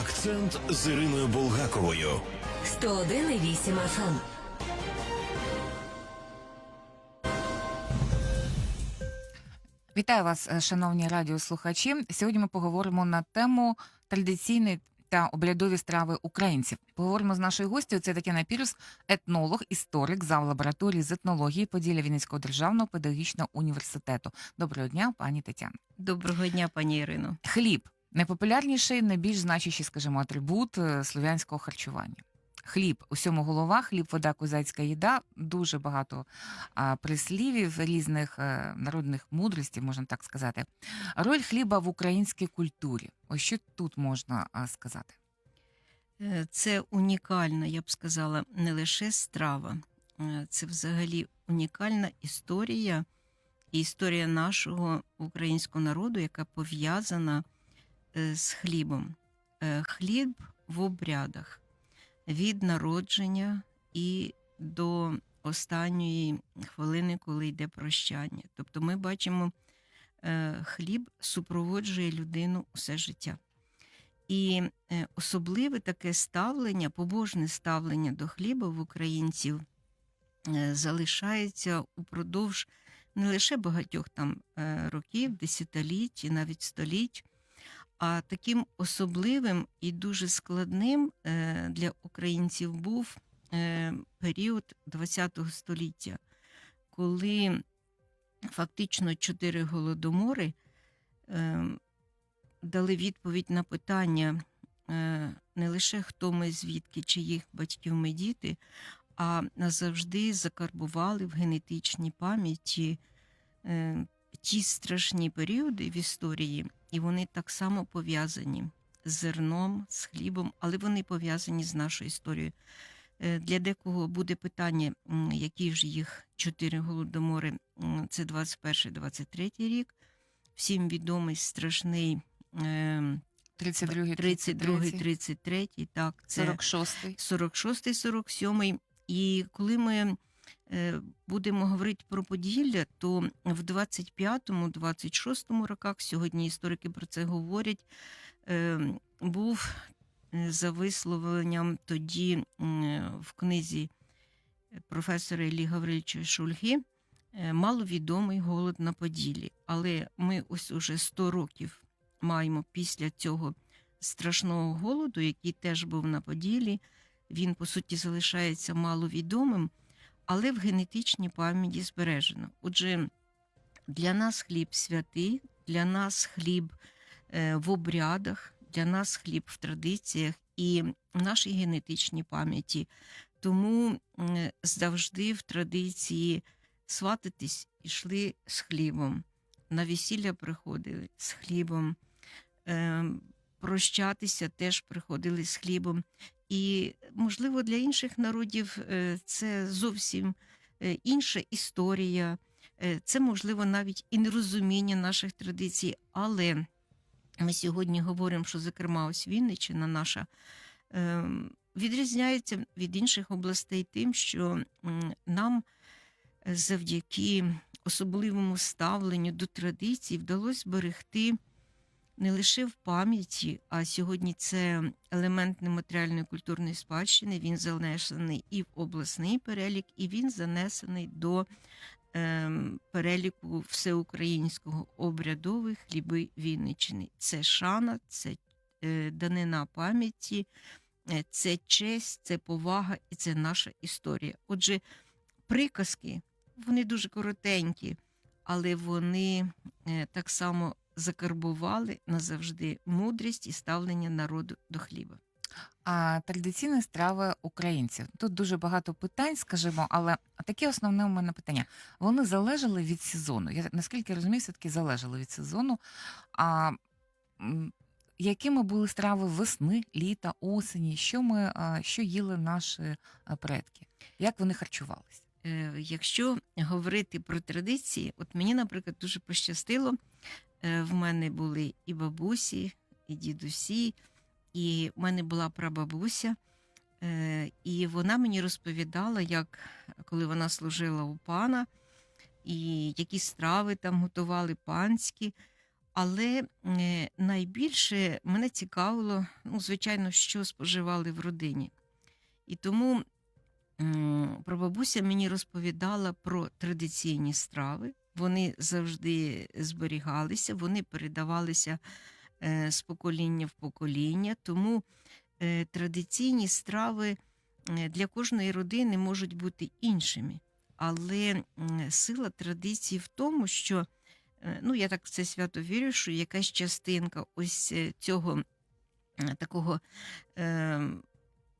Акцент з Іриною Булгаковою. 101,8 FM. Вітаю вас, е, шановні радіослухачі. Сьогодні ми поговоримо на тему традиційні та обрядові страви українців. Поговоримо з нашою гостю. Це Тетяна Пірус, етнолог, історик, зав лабораторії з етнології Поділля Вінницького державного педагогічного університету. Доброго дня, пані Тетяна. Доброго дня, пані Ірино. Хліб найпопулярніший, найбільш значущий, скажімо, атрибут е, слов'янського харчування. Хліб, усьому голова, хліб, вода, козацька їда. Дуже багато а, прислівів різних е, народних мудростей, можна так сказати. Роль хліба в українській культурі. Ось що тут можна а, сказати? Е, Це унікальна, я б сказала, не лише страва, це взагалі унікальна історія, і історія нашого українського народу, яка пов'язана з хлібом. Е, Хліб в обрядах від народження і до останньої хвилини, коли йде прощання. Тобто ми бачимо, е, хліб супроводжує людину усе життя. І е, особливе таке ставлення, побожне ставлення до хліба в українців е, залишається упродовж не лише багатьох там років, десятиліть і навіть століть, а таким особливим і дуже складним е, для українців був е, період ХХ століття, коли фактично чотири голодомори е, дали відповідь на питання не лише хто ми, звідки, чиїх батьків ми діти, а назавжди закарбували в генетичній пам'яті ті страшні періоди в історії, і вони так само пов'язані з зерном, з хлібом, але вони пов'язані з нашою історією. Е, Для декого буде питання, які ж їх чотири голодомори, це 21-23 рік. Всім відомий страшний е, 32 32 33 так, це 46 46 47 І коли ми будемо говорити про Поділля, то в 25-26 роках, сьогодні історики про це говорять, е, був е, за висловленням тоді в книзі професора Іллі Гавриловича Шульги е, маловідомий голод на Поділлі. Але ми ось уже 100 років маємо після цього страшного голоду, який теж був на Поділлі. Він, по суті, залишається маловідомим, але в генетичній пам'яті збережено. Отже, для нас хліб святий, для нас хліб е, в обрядах, для нас хліб в традиціях і в нашій генетичній пам'яті. Тому завжди в традиції свататись йшли з хлібом, на весілля приходили з хлібом, е, прощатися теж приходили з хлібом. І, можливо, для інших народів е, це зовсім е, інша історія, е, це, можливо, навіть і нерозуміння наших традицій. Але ми сьогодні говоримо, що, зокрема, ось Вінниччина наша е, відрізняється від інших областей тим, що нам завдяки особливому ставленню до традицій вдалося зберегти не лише в пам'яті, а сьогодні це елемент нематеріальної культурної спадщини. Він занесений і в обласний перелік, і він занесений до ем, переліку всеукраїнського обрядових хліби Вінниччини. Це шана, це е, данина пам'яті, е, це честь, це повага і це наша історія. Отже, приказки вони дуже коротенькі, але вони е, так само закарбували назавжди мудрість і ставлення народу до хліба. А традиційні страви українців. Тут дуже багато питань, скажімо, але таке основне у мене питання. Вони залежали від сезону. Я наскільки розумію, все-таки залежали від сезону. А якими були страви весни, літа, осені? Що ми що їли наші предки? Як вони харчувалися? Е, Якщо говорити про традиції, от мені, наприклад, дуже пощастило. Е, В мене були і бабусі, і дідусі, і в мене була прабабуся. Е, І вона мені розповідала, як коли вона служила у пана, і які страви там готували панські. Але е, найбільше мене цікавило, ну, звичайно, що споживали в родині. І тому прабабуся мені розповідала про традиційні страви. Вони завжди зберігалися, вони передавалися е, з покоління в покоління. Тому е, традиційні страви е, для кожної родини можуть бути іншими. Але сила традиції в тому, що ну, я так в це свято вірю, що якась частинка ось цього такого е,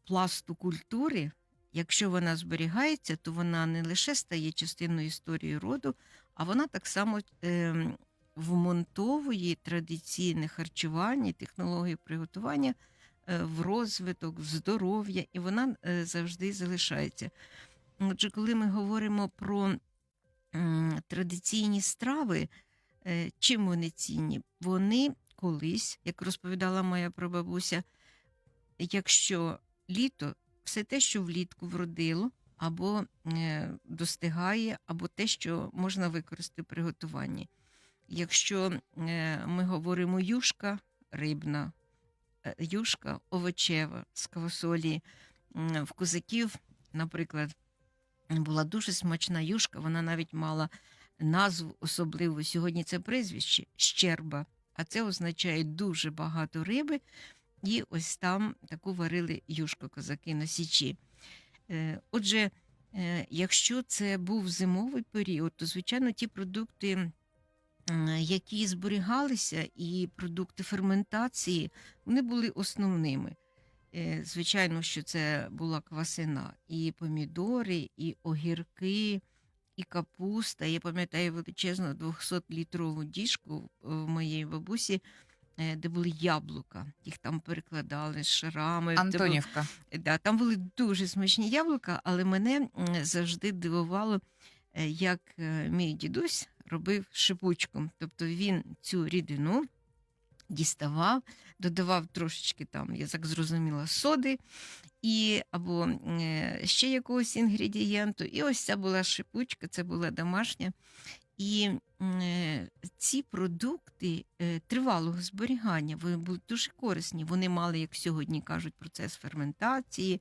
пласту культури, якщо вона зберігається, то вона не лише стає частиною історії роду, а вона так само е, вмонтовує традиційне харчування, технології приготування е, в розвиток, в здоров'я, і вона е, завжди залишається. Отже, коли ми говоримо про м, традиційні страви, е, чим вони цінні? Вони колись, як розповідала моя прабабуся, якщо літо все те, що влітку вродило, або е, достигає, або те, що можна використати при готуванні. Якщо е, ми говоримо юшка рибна, е, юшка овочева з квасолі, в козаків, наприклад, була дуже смачна юшка, вона навіть мала назву особливу. Сьогодні це прізвище щерба, а це означає дуже багато риби. І ось там таку варили юшку козаки на січі. Е, Отже, е, якщо це був зимовий період, то звичайно ті продукти, які зберігалися, і продукти ферментації, вони були основними. Е, Звичайно, що це була квасина, і помідори, і огірки, і капуста. Я пам'ятаю величезну 200-літрову діжку в моєї бабусі, де були яблука. Їх там перекладали з шарами. Це було- Да, там були дуже смачні яблука, але мене завжди дивувало, е, як е, мій дідусь робив шипучку. Тобто він цю рідину діставав, додавав трошечки там, я так зрозуміла, соди і або е, ще якогось інгредієнту. І ось ця була шипучка, це була домашня. І е, ці продукти е, тривалого зберігання вони були дуже корисні. Вони мали, як сьогодні кажуть, процес ферментації,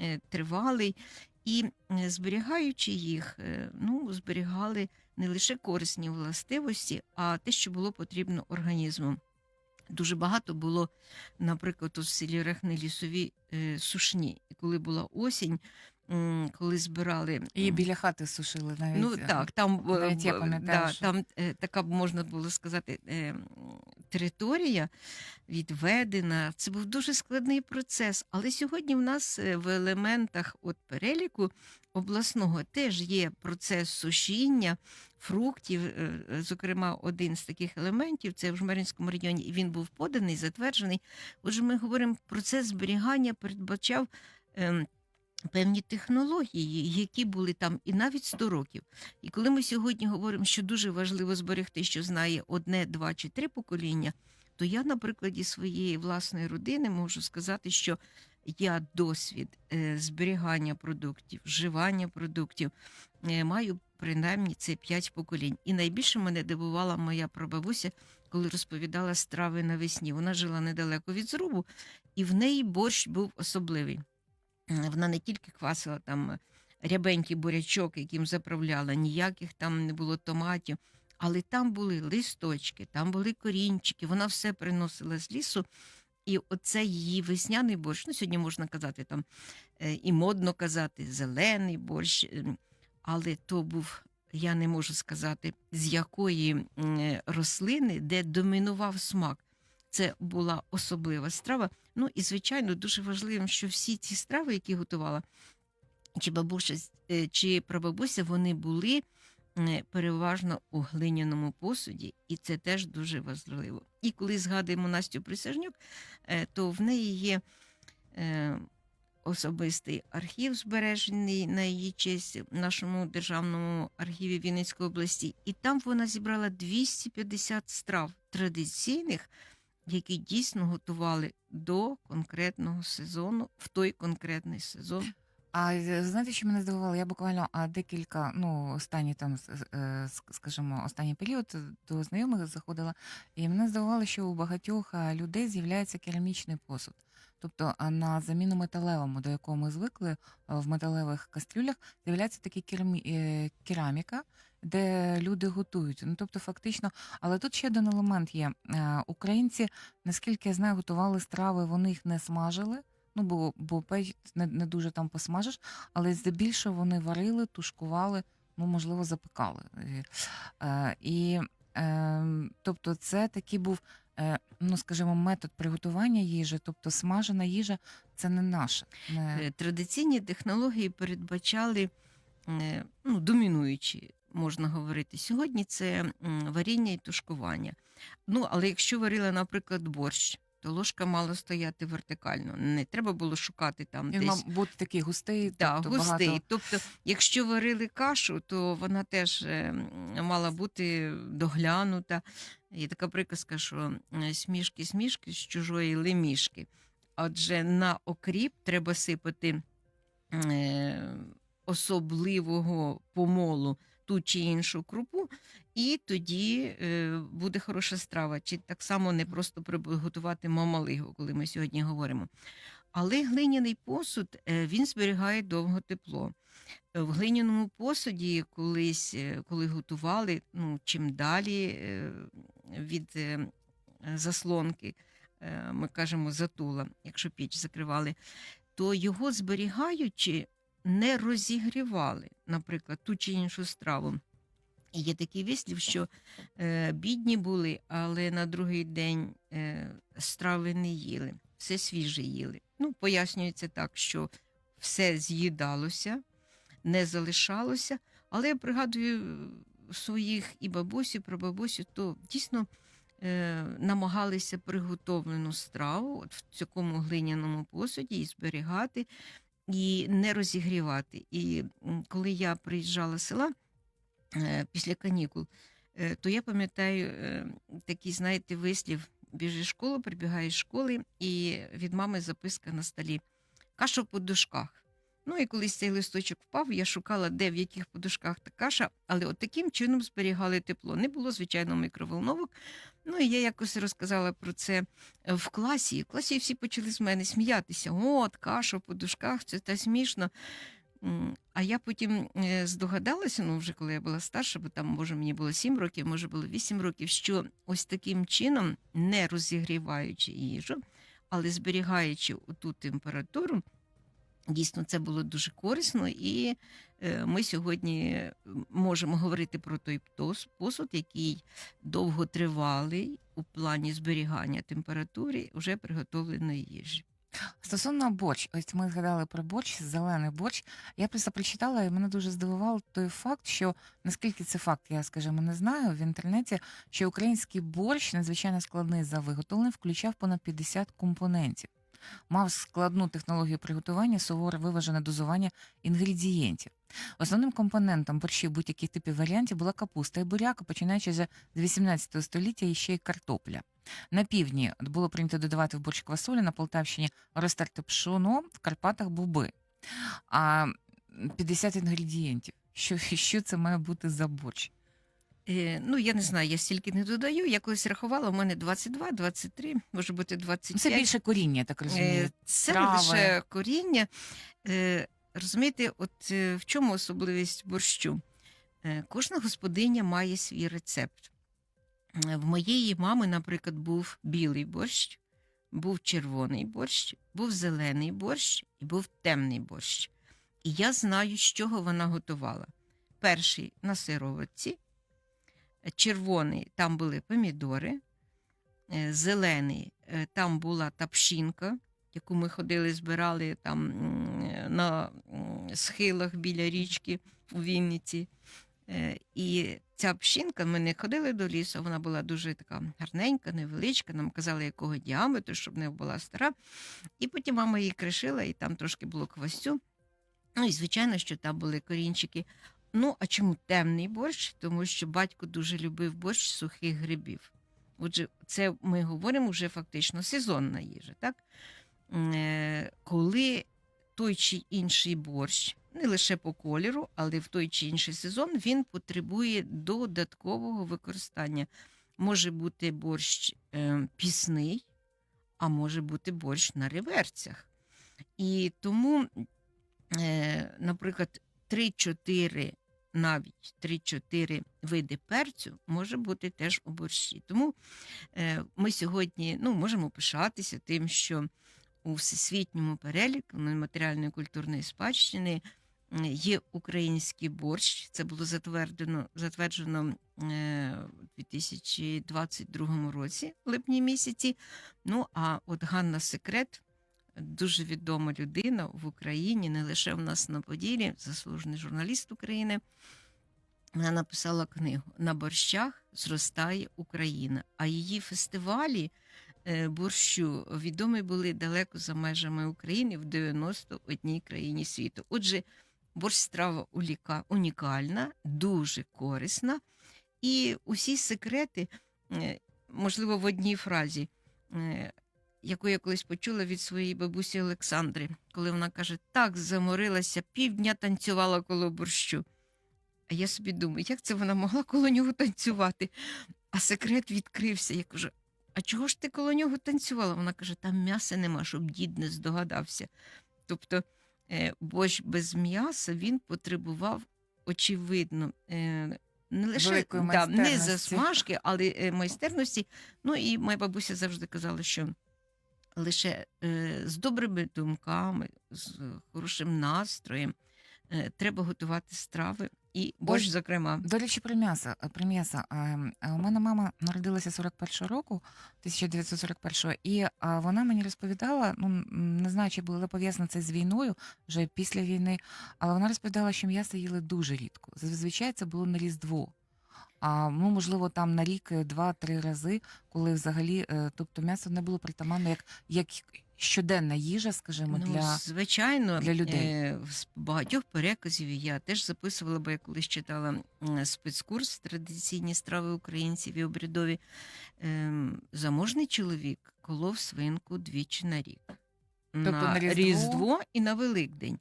е, тривалий. І зберігаючи їх, ну, зберігали не лише корисні властивості, а те, що було потрібно організму. Дуже багато було, наприклад, у селі Рехни лісові сушні. І коли була осінь, м, коли збирали Її біля хати сушили навіть. Ну е, так, там, е, навіть я в- пам'ятаю, да, що- там е, така б можна було сказати е, територія відведена. Це був дуже складний процес. Але сьогодні в нас е, в елементах от переліку обласного теж є процес сушіння фруктів. е, е, Зокрема, один з таких елементів це в Жмеринському районі, і він був поданий, затверджений. Отже, ми говоримо, процес зберігання передбачав. ем, Певні технології, які були там і навіть 100 років. І коли ми сьогодні говоримо, що дуже важливо зберегти, що знає одне, два чи три покоління, то я на прикладі своєї власної родини можу сказати, що я досвід е, зберігання продуктів, вживання продуктів е, маю принаймні це п'ять поколінь. І найбільше мене дивувала моя прабабуся, коли розповідала страви навесні. Вона жила недалеко від зрубу, і в неї борщ був особливий. Вона не тільки квасила там рябенький бурячок, яким заправляла, ніяких там не було томатів, але там були листочки, там були корінчики, вона все приносила з лісу. І оце її весняний борщ. Ну, сьогодні можна казати там е, і модно казати зелений борщ, ем, але то був, я не можу сказати, з якої рослини, де домінував смак. Це була особлива страва. Ну і звичайно, дуже важливим, що всі ці страви, які готувала чи бабуся, е, чи прабабуся, вони були переважно у глиняному посуді, і це теж дуже важливо. І коли згадуємо Настю Присяжнюк, е, то в неї є е, особистий архів, збережений на її честь в нашому державному архіві Вінницької області, і там вона зібрала 250 страв традиційних які дійсно готували до конкретного сезону, в той конкретний сезон. А е, знаєте, що мене здивувало? Я буквально декілька, ну, останні там, е, ск- скажімо, останній період до знайомих заходила, і мене здивувало, що у багатьох людей з'являється керамічний посуд. Тобто на заміну металевому, до якого ми звикли в металевих кастрюлях, з'являється керамі... е, кераміка, де люди готують. Ну, тобто, фактично, але тут ще один елемент є. Українці, наскільки я знаю, готували страви, вони їх не смажили. Ну, бо, бо печ не, не дуже там посмажеш, але здебільшого вони варили, тушкували, ну, можливо, запекали. І, е, і е, тобто, це такий був, е, ну, скажімо, метод приготування їжі, тобто смажена їжа це не наша. Не... Е, Традиційні технології передбачали е, ну, домінуючі, можна говорити. Сьогодні це варіння і тушкування. Ну, але якщо варила, наприклад, борщ, то ложка мала стояти вертикально. Не треба було шукати там Він десь. мав бути такий густий, Да, тобто густий. багато Тобто, якщо варили кашу, то вона теж е, мала бути доглянута. Є така приказка, що е, смішки смішки з чужої лемішки. Отже, на окріп треба сипати е, особливого помолу ту чи іншу крупу, і тоді е, буде хороша страва. Чи так само не просто приготувати мамалигу, коли ми сьогодні говоримо. Але глиняний посуд е, він зберігає довго тепло. Е, В глиняному посуді колись, коли готували, ну, чим далі від заслонки, ми кажемо затула, якщо піч закривали, то його зберігаючи, не розігрівали, наприклад, ту чи іншу страву. І є такий вислів, що е, бідні були, але на другий день е, страви не їли, все свіже їли. Ну, пояснюється так, що все з'їдалося, не залишалося. Але я пригадую е, своїх і бабусі, прабабусю, то дійсно е, намагалися приготовлену страву от в такому глиняному посуді і зберігати, і не розігрівати. І коли я приїжджала з села е, після канікул, е, то я пам'ятаю е, такий, знаєте, вислів: біжиш в школу, прибігаєш з школи, і від мами записка на столі. Каша по подушках. Ну і колись цей листочок впав, я шукала, де в яких подушках та каша, але от таким чином зберігали тепло. Не було, звичайно, мікроволновок. Ну і я якось розказала про це е, в класі. В класі всі почали з мене сміятися. От, каша в подушках, це та смішно. А я потім е, здогадалася, ну вже коли я була старша, бо там, може, мені було 7 років, може було 8 років, що ось таким чином, не розігріваючи їжу, але зберігаючи ту температуру, дійсно це було дуже корисно, і е, ми сьогодні можемо говорити про той посуд, який довготривалий у плані зберігання температури вже приготовленої їжі. Стосовно борщ, ось ми згадали про борщ, зелений борщ. Я просто прочитала, і мене дуже здивував той факт, що наскільки це факт, я скажімо, не знаю в інтернеті, що український борщ надзвичайно складний за виготовлення, включав понад 50 компонентів. Мав складну технологію приготування, суворе виважене дозування інгредієнтів. Основним компонентом борщів будь-яких типів варіантів була капуста і буряк, починаючи з 18 століття і ще й картопля. На півдні було прийнято додавати в борщ квасолі, на Полтавщині розтерте пшоно, в Карпатах буби. А 50 інгредієнтів. Що, що це має бути за борщ? Е, ну, я не знаю, я стільки не додаю. Я колись рахувала, у мене 22, 23, може бути Ну, 25. Це більше коріння, я так розумію. Е, Це трави. лише коріння. Е, Розумієте, от в чому особливість борщу? Кожна господиня має свій рецепт. В моєї мами, наприклад, був білий борщ, був червоний борщ, був зелений борщ і був темний борщ. І я знаю, з чого вона готувала. Перший на сироватці, червоний там були помідори, е, зелений е, там була тапшінка, яку ми ходили, збирали там на схилах біля річки у Вінниці. Е, І ця пшінка, ми не ходили до лісу, вона була дуже така гарненька, невеличка. Нам казали, якого діаметру, щоб не була стара. І потім мама її кришила, і там трошки було квасцю. Ну і звичайно, що там були корінчики. Ну, а чому темний борщ? Тому що батько дуже любив борщ сухих грибів. Отже, це ми говоримо вже фактично сезонна їжа, так? Е, Коли той чи інший борщ, не лише по кольору, але в той чи інший сезон він потребує додаткового використання. Може бути борщ е, пісний, а може бути борщ на реверцях. І тому, е, наприклад, 3-4, навіть 3-4 види перцю може бути теж у борщі. Тому е, ми сьогодні ну, можемо пишатися тим, що у всесвітньому переліку нематеріальної культурної спадщини є український борщ. Це було затверджено, затверджено у 2022 році, липні місяці. Ну а от Ганна Секрет, дуже відома людина в Україні, не лише в нас на Поділі, заслужений журналіст України. Вона написала книгу На борщах зростає Україна. А її фестивалі е, борщу відомі були далеко за межами України в 91 країні світу. Отже, борщ страва унікальна, дуже корисна. І усі секрети, е, можливо, в одній фразі, е, яку я колись почула від своєї бабусі Олександри, коли вона каже: так заморилася, півдня танцювала коло борщу. А я собі думаю, як це вона могла коло нього танцювати? А секрет відкрився. Я кажу: а чого ж ти коло нього танцювала? Вона каже: там м'яса нема, щоб дід не здогадався. Тобто е, борщ без м'яса він потребував, очевидно, е, не лише да, не засмажки, але е, майстерності. Ну і моя бабуся завжди казала, що лише е, з добрими думками, з хорошим настроєм е, треба готувати страви. І борщ, Ось, зокрема. До речі, про м'ясо. е, Про м'ясо. Ем, У мене мама народилася 41 року, 1941, і вона мені розповідала, ну не знаю, чи було пов'язано це з війною, вже після війни, але вона розповідала, що м'ясо їли дуже рідко. Зазвичай це було на Різдво. А ну, можливо, там на рік е, два-три рази, коли взагалі, е, тобто м'ясо не було притаманно як, як щоденна їжа, скажімо, Ну, для звичайно, для людей. е, з багатьох переказів я теж записувала, бо я колись читала спецкурс традиційні страви українців і обрядові. Ем, Заможний чоловік колов свинку двічі на рік. Тобто на Різдво? Різдво і на Великдень.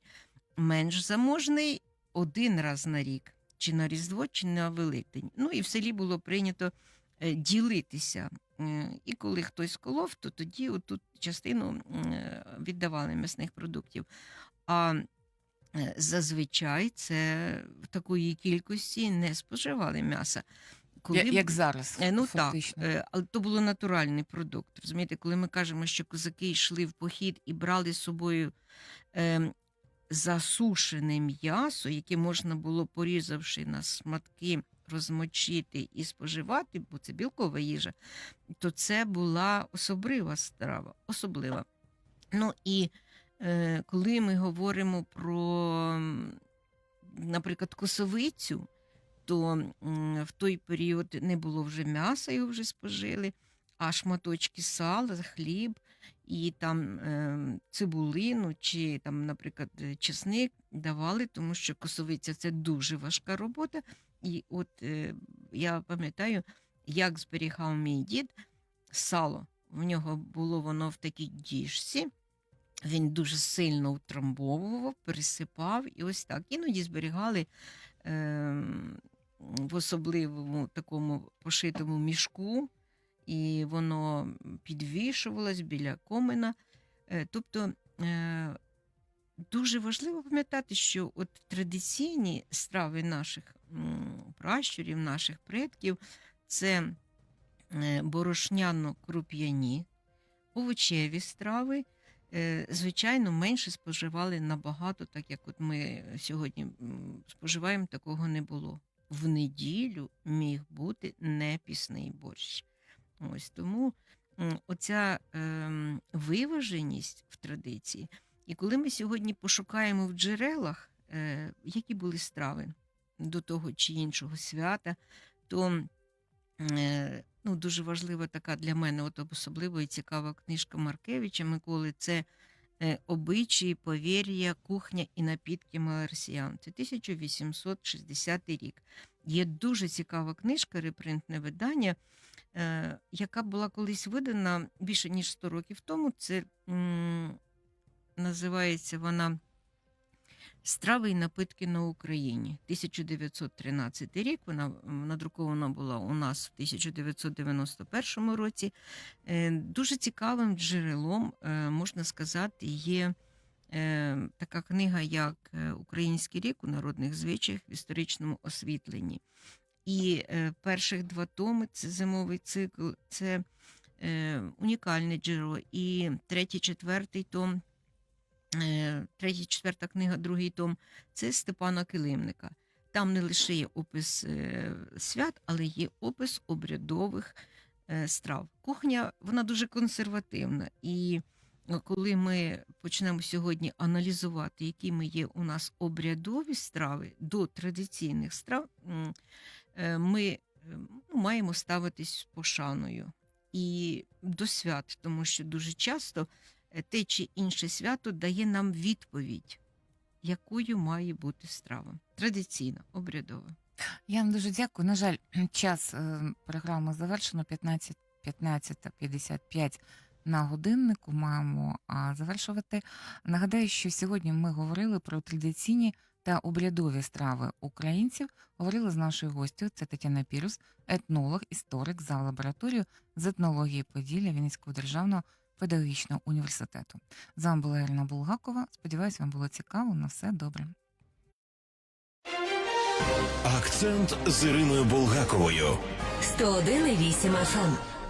Менш заможний один раз на рік, чи на Різдво, чи на Великдень. Ну і в селі було прийнято е, ділитися. Е, І коли хтось колов, то тоді отут частину е, віддавали м'ясних продуктів. А зазвичай це в такої кількості не споживали м'яса. Б- як зараз. Ну фактично. так, але то було натуральний продукт. Розумієте, коли ми кажемо, що козаки йшли в похід і брали з собою е, засушене м'ясо, яке можна було, порізавши на сматки, розмочити і споживати, бо це білкова їжа, то це була особлива страва. Особлива. Ну і е, коли ми говоримо про, наприклад, косовицю, то в той період не було вже м'яса, його вже спожили, а шматочки сала, хліб і там е, цибулину чи там, наприклад, е, чесник давали, тому що косовиця це дуже важка робота. І от е, я пам'ятаю, як зберігав мій дід сало. В нього було воно в такій діжці. Він дуже сильно утрамбовував, пересипав і ось так. Іноді зберігали е, в особливому такому пошитому мішку, і воно підвішувалось біля комина. Е, тобто е, дуже важливо пам'ятати, що от традиційні страви наших пращурів, наших предків це е, борошняно-круп'яні, овочеві страви. Звичайно, менше споживали набагато, так як от ми сьогодні споживаємо, такого не було. В неділю міг бути непісний борщ. Ось тому оця ем, виваженість в традиції. І коли ми сьогодні пошукаємо в джерелах, е, які були страви до того чи іншого свята, то е, ну, дуже важлива така для мене, от особливо і цікава книжка Маркевича Миколи. Це е, обичаї, повір'я, кухня і напітки маларсіян. Це 1860 рік. Є дуже цікава книжка, репринтне видання, е, яка була колись видана більше ніж 100 років тому. Це м, називається вона Страви і напитки на Україні. 1913 рік. Вона надрукована була у нас в 1991 році. Е, Дуже цікавим джерелом, е, можна сказати, є така книга, як е, Український рік у народних звичаях в історичному освітленні. І е, перших два томи це зимовий цикл, це е, унікальне джерело. І третій, четвертий том, е, третя, четверта книга, другий том це Степана Килимника. Там не лише є опис е, свят, але є опис обрядових е, страв. Кухня вона дуже консервативна. І е, коли ми почнемо сьогодні аналізувати, якими є у нас обрядові страви до традиційних страв, е, ми е, ну, маємо ставитись з пошаною і до свят, тому що дуже часто е, те чи інше свято дає нам відповідь, якою має бути страва. Традиційна, обрядова. Я вам дуже дякую. На жаль, час е, програми завершено 15 15.55 на годиннику. Маємо а, завершувати. Нагадаю, що сьогодні ми говорили про традиційні та обрядові страви українців. Говорили з нашою гостю. Це Тетяна Пірус, етнолог, історик за лабораторію з етнології Поділля Вінницького державного педагогічного університету. З вами була Ірина Булгакова. Сподіваюсь, вам було цікаво. На все добре. Акцент з Іриною Булгаковою. 101,8 FM.